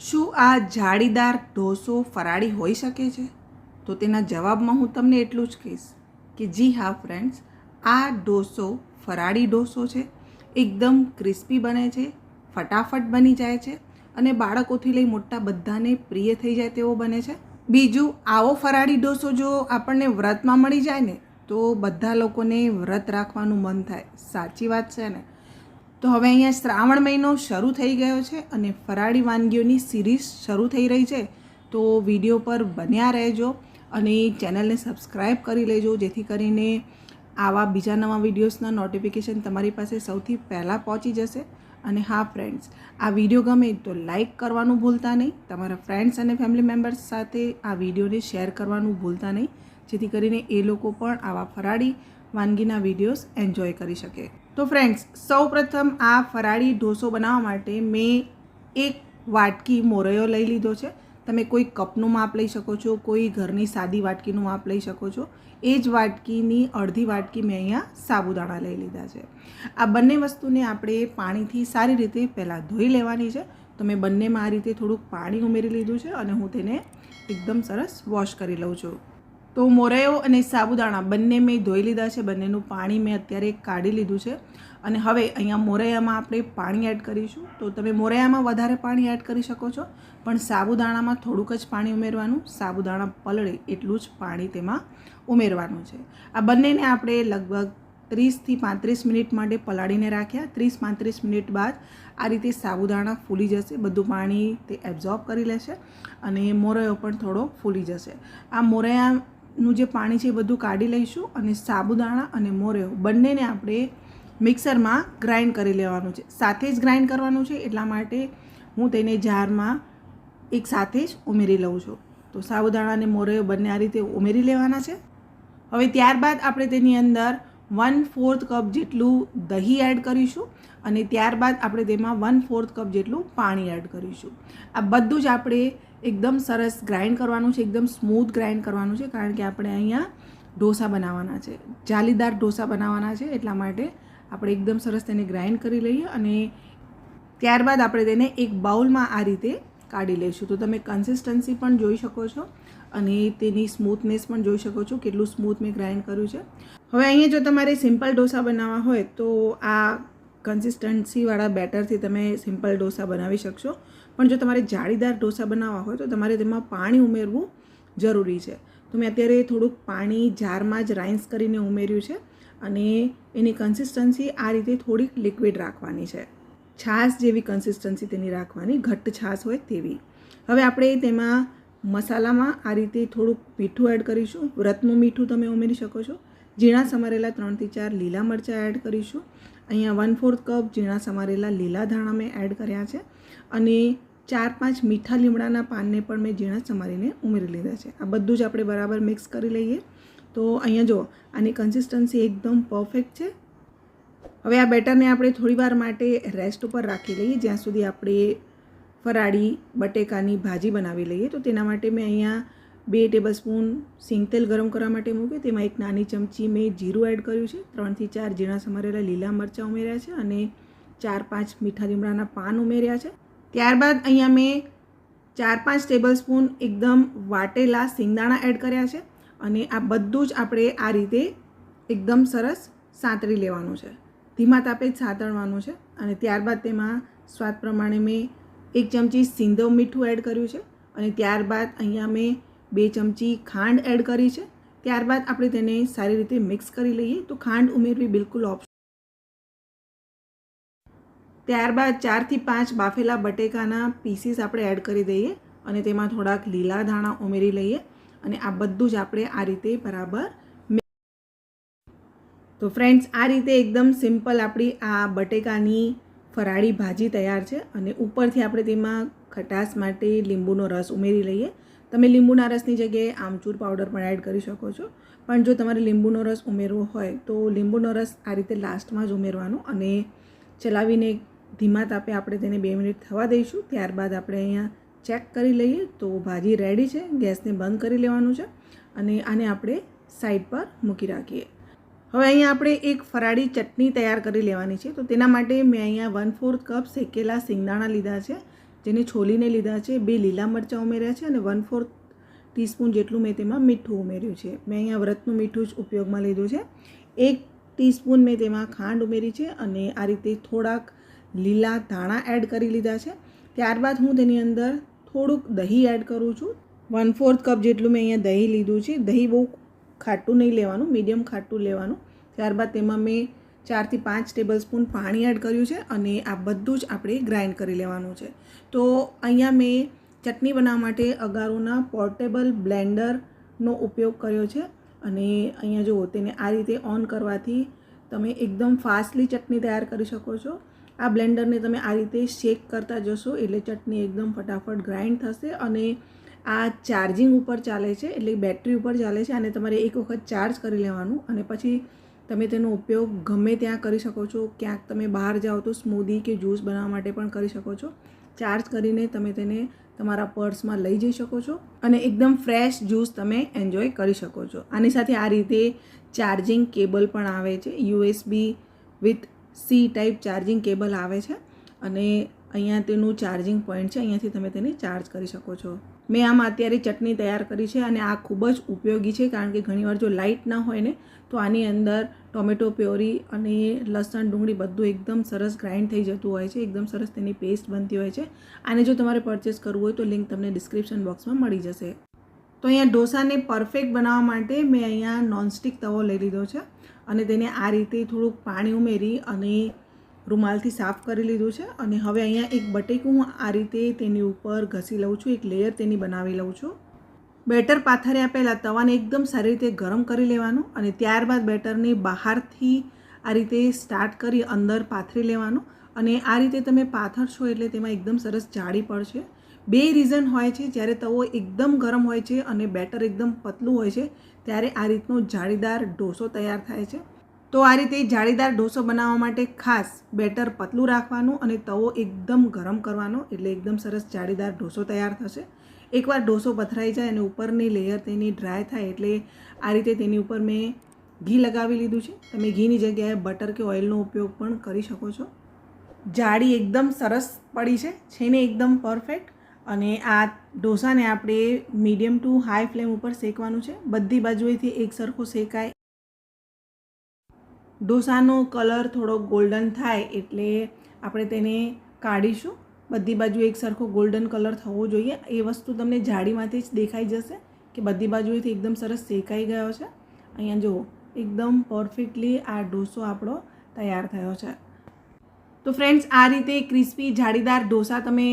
શું આ જાળીદાર ઢોસો ફરાળી હોઈ શકે છે? તો તેના જવાબમાં હું તમને એટલું જ કહીશ કે જી હા ફ્રેન્ડ્સ આ ઢોસો ફરાળી ઢોસો છે. એકદમ ક્રિસ્પી બને છે, ફટાફટ બની જાય છે અને બાળકોથી લઈ મોટા બધાને પ્રિય થઈ જાય તેવો બને છે. બીજું, આવો ફરાળી ઢોસો જો આપણને વ્રતમાં મળી જાય ને, તો બધા લોકોને વ્રત રાખવાનું મન થાય. સાચી વાત છે ને? તો હવે અહીંયા શ્રાવણ મહિનો શરૂ થઈ ગયો છે અને ફરાળી વાનગીઓની સિરીઝ શરૂ થઈ રહી છે. તો વીડિયો પર બન્યા રહેજો અને ચેનલને સબસ્ક્રાઈબ કરી લેજો, જેથી કરીને આવા બીજા નવા વિડીયોઝના નોટિફિકેશન તમારી પાસે સૌથી પહેલાં પહોંચી જશે. અને હા ફ્રેન્ડ્સ આ વીડિયો ગમે તો લાઈક કરવાનું ભૂલતા નહીં. તમારા ફ્રેન્ડ્સ અને ફેમિલી મેમ્બર્સ સાથે આ વિડીયોને શેર કરવાનું ભૂલતા નહીં, જેથી કરીને એ લોકો પણ આવા ફરાળી વાનગીના વિડીયોઝ એન્જોય કરી શકે. તો ફ્રેન્ડ્સ સૌ પ્રથમ આ ફરાળી ઢોસો બનાવવા માટે મેં એક વાટકી મોરયો લઈ લીધો છે. તમે કોઈ કપનું માપ લઈ શકો છો, કોઈ ઘરની સાદી વાટકીનું માપ લઈ શકો છો. એ જ વાટકીની અડધી વાટકી મેં અહીંયા સાબુદાણા લઈ લીધા છે. આ બંને વસ્તુને આપણે પાણીથી સારી રીતે પહેલાં ધોઈ લેવાની છે. તો મેં બંનેમાં આ રીતે થોડુંક પાણી ઉમેરી લીધું છે અને હું તેને એકદમ સરસ વોશ કરી લઉં છું. તો મોરૈયો અને સાબુદાણા બંને મેં ધોઈ લીધા છે. બંનેનું પાણી મેં અત્યારે કાઢી લીધું છે. અને હવે અહીંયા મોરૈયામાં આપણે પાણી એડ કરીશું. તો તમે મોરૈયામાં વધારે પાણી એડ કરી શકો છો, પણ સાબુદાણામાં થોડુંક જ પાણી ઉમેરવાનું. સાબુદાણા પલળે એટલું જ પાણી તેમાં ઉમેરવાનું છે. આ બંનેને આપણે લગભગ ત્રીસથી પાંત્રીસ મિનિટ માટે પલાળીને રાખ્યા. ત્રીસ પાંત્રીસ મિનિટ બાદ આ રીતે સાબુદાણા ફૂલી જશે. બધું પાણી તે એબ્ઝોર્બ કરી લેશે અને મોરૈયો પણ થોડો ફૂલી જશે. આ મોરૈયાનું જે પાણી છે એ બધું કાઢી લઈશું અને સાબુદાણા અને મોરૈયો બંનેને આપણે મિક્સરમાં ગ્રાઇન્ડ કરી લેવાનું છે. સાથે જ ગ્રાઇન્ડ કરવાનું છે એટલા માટે હું તેને જારમાં એક સાથે જ ઉમેરી લઉં છું. તો સાબુદાણા અને મોરૈયો બંને આ રીતે ઉમેરી લેવાના છે. હવે ત્યારબાદ આપણે તેની અંદર વન ફોર્થ કપ જેટલું દહીં એડ કરીશું અને ત્યારબાદ આપણે તેમાં વન ફોર્થ કપ જેટલું પાણી એડ કરીશું. આ બધું જ આપણે એકદમ સરસ ગ્રાઇન્ડ કરવાનું છે, એકદમ સ્મૂથ ગ્રાઇન્ડ કરવાનું છે, કારણ કે આપણે અહીંયા ઢોસા બનાવવાના છે. જાલીદાર ઢોસા બનાવવાના છે એટલા માટે આપણે એકદમ સરસ તેને ગ્રાઇન્ડ કરી લઈએ અને ત્યારબાદ આપણે તેને એક બાઉલમાં આ રીતે કાઢી લઈશું. તો તમે કન્સિસ્ટન્સી પણ જોઈ શકો છો અને તેની સ્મૂથનેસ પણ જોઈ શકો છો, કેટલું સ્મૂથ મેં ગ્રાઇન્ડ કર્યું છે. હવે અહીંયા જો તમારે સિમ્પલ ઢોસા બનાવવા હોય તો આ કન્સિસ્ટન્સીવાળા બેટરથી તમે સિમ્પલ ઢોસા બનાવી શકશો. પણ જો તમારે જાળીદાર ઢોસા બનાવવા હોય તો તમારે તેમાં પાણી ઉમેરવું જરૂરી છે. તો મેં અત્યારે થોડુંક પાણી જારમાં જ રાઇન્સ કરીને ઉમેર્યું છે અને એની કન્સિસ્ટન્સી આ રીતે થોડીક લિક્વિડ રાખવાની છે. છાશ જેવી કન્સિસ્ટન્સી તેની રાખવાની, ઘટ્ટ છાશ હોય તેવી. હવે આપણે તેમાં મસાલામાં આ રીતે થોડુંક મીઠું એડ કરીશું. વ્રતનું મીઠું તમે ઉમેરી શકો છો. ઝીણા સમારેલા ત્રણથી ચાર લીલા મરચાં એડ કરીશું. અહીંયા વન ફોર્થ કપ ઝીણા સમારેલા લીલા ધાણા મેં એડ કર્યા છે. અને ચાર પાંચ મીઠા લીમડાના પાનને પણ મેં ઝીણા સમારીને ઉમેરી લીધા છે. આ બધું જ આપણે બરાબર મિક્સ કરી લઈએ. તો અહીંયા જુઓ, આની કન્સિસ્ટન્સી એકદમ પરફેક્ટ છે. હવે આ બેટરને આપણે થોડીવાર માટે રેસ્ટ ઉપર રાખી લઈએ, જ્યાં સુધી આપણે ફરાળી બટેકાની ભાજી બનાવી લઈએ. તો તેના માટે મેં અહીંયા બે ટેબલ સ્પૂન સિંગ તેલ ગરમ કરવા માટે મૂક્યું. તેમાં એક નાની ચમચી મેં જીરું એડ કર્યું છે. ત્રણથી ચાર ઝીણા સમારેલા લીલા મરચાં ઉમેર્યા છે અને ચાર પાંચ મીઠા લીમડાના પાન ઉમેર્યા છે. ત્યારબાદ અહીંયા મેં ચાર પાંચ ટેબલ સ્પૂન એકદમ વાટેલા સિંગદાણા એડ કર્યા છે. અને આ બધું જ આપણે આ રીતે એકદમ સરસ સાંતળી લેવાનું છે. ધીમા તાપે જ સાંતળવાનું છે અને ત્યારબાદ તેમાં સ્વાદ પ્રમાણે મેં એક ચમચી સિંધવ મીઠું એડ કર્યું છે અને ત્યારબાદ અહીંયા મેં બે ચમચી ખાંડ એડ કરી છે. ત્યારબાદ આપણે તેને સારી રીતે મિક્સ કરી લઈએ તો ખાંડ ઉમેરવી બિલકુલ ઓપ્શન ત્યારબાદ ચારથી પાંચ બાફેલા બટેકાના પીસીસ આપણે એડ કરી દઈએ અને તેમાં થોડાક લીલા ધાણા ઉમેરી લઈએ અને આ બધું જ આપણે આ રીતે બરાબર તો ફ્રેન્ડ્સ આ રીતે એકદમ સિમ્પલ આપણી આ બટેકાની ફરાળી ભાજી તૈયાર છે અને ઉપરથી આપણે તેમાં ખટાશ માટે લીંબુનો રસ ઉમેરી લઈએ. તમે લીંબુના રસની જગ્યાએ આમચૂર પાવડર પણ એડ કરી શકો છો. પણ જો તમારે લીંબુનો રસ ઉમેરવો હોય તો લીંબુનો રસ આ રીતે લાસ્ટમાં જ ઉમેરવાનો અને ચલાવીને ધીમા તાપે આપણે તેને બે મિનિટ થવા દઈશું. ત્યારબાદ આપણે અહીંયા ચેક કરી લઈએ તો ભાજી રેડી છે, ગેસને બંધ કરી લેવાનું છે અને આને આપણે સાઈડ પર મૂકી રાખીએ. હવે અહીંયા આપણે એક ફરાળી ચટણી તૈયાર કરી લેવાની છે, તો તેના માટે મેં અહીંયા વન ફોર્થ કપ શેકેલા સિંગદાણા લીધા છે, જેને છોલીને લીધા છે, બે લીલા મરચાં ઉમેર્યા છે અને વન ફોર્થ ટીસ્પૂન જેટલું મેં તેમાં મીઠું ઉમેર્યું છે. મેં અહીંયા વ્રતનું મીઠું જ ઉપયોગમાં લીધું છે. એક ટીસ્પૂન મેં તેમાં ખાંડ ઉમેરી છે અને આ રીતે થોડાક લીલા ધાણા એડ કરી લીધા છે. ત્યારબાદ હું તેની અંદર થોડુંક દહીં એડ કરું છું. વન ફોર્થ કપ જેટલું મેં અહીંયા દહીં લીધું છે. દહીં બહુ ખાટું નહીં લેવાનું મીડિયમ ખાટું લેવાનું. ત્યારબાદ તેમાં મેં ચારથી પાંચ ટેબલ સ્પૂન પાણી એડ કર્યું છે અને આ બધું જ આપણે ગ્રાઇન્ડ કરી લેવાનું છે. તો અહીંયા મેં ચટણી બનાવવા માટે અગારોના પોર્ટેબલ બ્લેન્ડરનો ઉપયોગ કર્યો છે અને અહીંયા જુઓ તેને આ રીતે ઓન કરવાથી તમે એકદમ ફાસ્ટલી ચટણી તૈયાર કરી શકો છો. આ બ્લેન્ડરને તમે આ રીતે શેક કરતા જશો એટલે ચટણી એકદમ ફટાફટ ગ્રાઇન્ડ થશે અને આ ચાર્જિંગ ઉપર ચાલે છે, એટલે બેટરી ઉપર ચાલે છે અને તમારે એક વખત ચાર્જ કરી લેવાનું અને પછી તમે તેનો ઉપયોગ ગમે ત્યાં કરી શકો છો. ક્યાંક તમે બહાર જાઓ તો સ્મૂદી કે જ્યુસ બનાવવા માટે પણ કરી શકો છો. ચાર્જ કરીને તમે તેને તમારા પર્સમાં લઈ જઈ શકો છો અને એકદમ ફ્રેશ જ્યુસ તમે એન્જોય કરી શકો છો. આની સાથે આ રીતે ચાર્જિંગ કેબલ પણ આવે છે, USB with C type charging cable આવે છે અને અહીંયા તેનું ચાર્જિંગ પોઈન્ટ છે, અહીંયાથી તમે તેને ચાર્જ કરી શકો છો. મેં આમાં અત્યારે ચટણી તૈયાર કરી છે અને આ ખૂબ જ ઉપયોગી છે કારણ કે ઘણીવાર જો લાઇટ ના હોય ને, તો આની અંદર ટોમેટો પ્યોરી અને લસણ, ડુંગળી બધું એકદમ સરસ ગ્રાઇન્ડ થઈ જતું હોય છે, એકદમ સરસ તેની પેસ્ટ બનતી હોય છે. આને જો તમારે પરચેસ કરવું હોય તો લિંક તમને ડિસ્ક્રિપ્શન બોક્સમાં મળી જશે. તો અહીંયા ઢોસાને પરફેક્ટ બનાવવા માટે મેં અહીંયા નોનસ્ટિક તવો લઈ લીધો છે અને તેને આ રીતે થોડુંક પાણી ઉમેરી અને રૂમાલથી સાફ કરી લીધું છે અને હવે અહીંયા એક બટેકું હું આ રીતે તેની ઉપર ઘસી લઉં છું, એક લેયર તેની બનાવી લઉં છું. બેટર પાથર્યા પહેલાં તવાને એકદમ સારી રીતે ગરમ કરી લેવાનું અને ત્યારબાદ બેટરને બહારથી આ રીતે સ્ટાર્ટ કરી અંદર પાથરી લેવાનું અને આ રીતે તમે પાથરશો એટલે તેમાં એકદમ સરસ જાળી પડશે. બે રીઝન હોય છે, જ્યારે તવો એકદમ ગરમ હોય છે અને બેટર એકદમ પતલું હોય છે, ત્યારે આ રીતનો જાળીદાર ઢોસો તૈયાર થાય છે. તો આ રીતે જાળીદાર ઢોસો બનાવવા માટે ખાસ બેટર પતલું રાખવાનું અને તવો એકદમ ગરમ કરવાનો, એટલે એકદમ સરસ જાળીદાર ઢોસો તૈયાર થશે. એકવાર ઢોસો પથરાઈ જાય અને ઉપરની લેયર તેની ડ્રાય થાય, એટલે આ રીતે તેની ઉપર મેં ઘી લગાવી લીધું છે. તમે ઘીની જગ્યાએ બટર કે ઓઇલનો ઉપયોગ પણ કરી શકો છો. જાળી એકદમ સરસ પડી છે છે ને એકદમ પરફેક્ટ અને આ ઢોસાને આપણે મીડિયમ ટુ હાઈ ફ્લેમ ઉપર શેકવાનું છે. બધી બાજુએથી એક સરખો શેકાય. ઢોસાનો કલર થોડો ગોલ્ડન થાય એટલે આપણે તેને કાઢીશું. બધી બાજુ એક સરખો ગોલ્ડન કલર થવો જોઈએ. એ વસ્તુ તમને જાળીમાંથી જ દેખાઈ જશે કે બધી બાજુએથી એકદમ સરસ શેકાઈ ગયો છે. અહીંયા જુઓ, એકદમ પરફેક્ટલી આ ઢોસો આપણો તૈયાર થયો છે. તો ફ્રેન્ડ્સ આ રીતે ક્રિસ્પી જાળીદાર ઢોસા તમે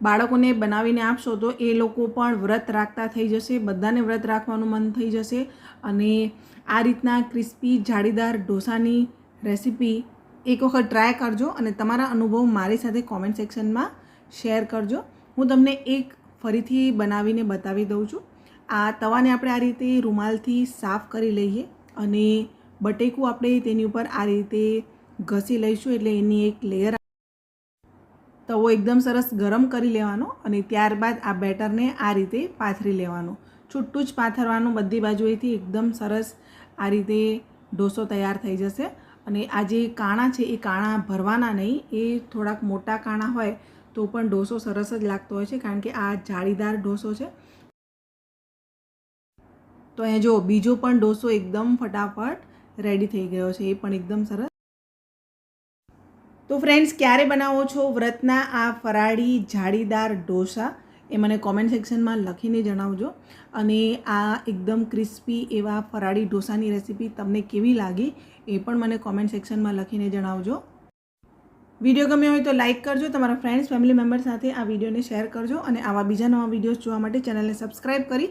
બાળકોને બનાવીને આપશો તો એ લોકો પણ વ્રત રાખતા થઈ જશે, બધાને વ્રત રાખવાનું મન થઈ જશે અને આ રીતના ક્રિસ્પી જાળીદાર ઢોસાની રેસીપી એક વખત ટ્રાય કરજો અને તમારા અનુભવ મારી સાથે કોમેન્ટ સેક્શનમાં શેર કરજો. હું તમને એક ફરીથી બનાવીને બતાવી દઉં છું. આ તવાને આપણે આ રીતે રૂમાલથી સાફ કરી લઈએ અને બટેકું આપણે તેની ઉપર આ રીતે ઘસી લઈશું એટલે એની એક લેયર તવો એકદમ સરસ ગરમ કરી લેવાનો અને ત્યારબાદ આ બેટરને આ રીતે પાથરી લેવાનું. છૂટું જ પાથરવાનું બધી બાજુએથી એકદમ સરસ આ રીતે ઢોસો તૈયાર થઈ જશે. અને આ જે કાણા છે, એ કાણા ભરવાના નહીં, એ થોડાક મોટા કાણા હોય તો પણ ઢોસો સરસ જ લાગતો હોય છે, કારણ કે આ જાળીદાર ઢોસો છે. તો અહીંયા જો બીજો પણ ઢોસો એકદમ ફટાફટ રેડી થઈ ગયો છે, એ પણ એકદમ સરસ. તો ફ્રેન્ડ્સ ક્યારે બનાવો છો વ્રતના આ ફરાળી જાળીદાર ઢોસા? એ મને કોમેન્ટ સેક્શનમાં લખીને જણાવજો. અને આ એકદમ ક્રિસ્પી એવા ફરાળી ઢોસાની રેસીપી તમને કેવી લાગી એ પણ મને કોમેન્ટ સેક્શનમાં લખીને જણાવજો. વીડિયો ગમ્યો હોય તો લાઇક કરજો, તમારા ફ્રેન્ડ્સ ફેમિલી મેમ્બર સાથે આ વિડીયોને શેર કરજો અને આવા બીજા નવા વિડીયોઝ જોવા માટે ચેનલને સબસ્ક્રાઈબ કરી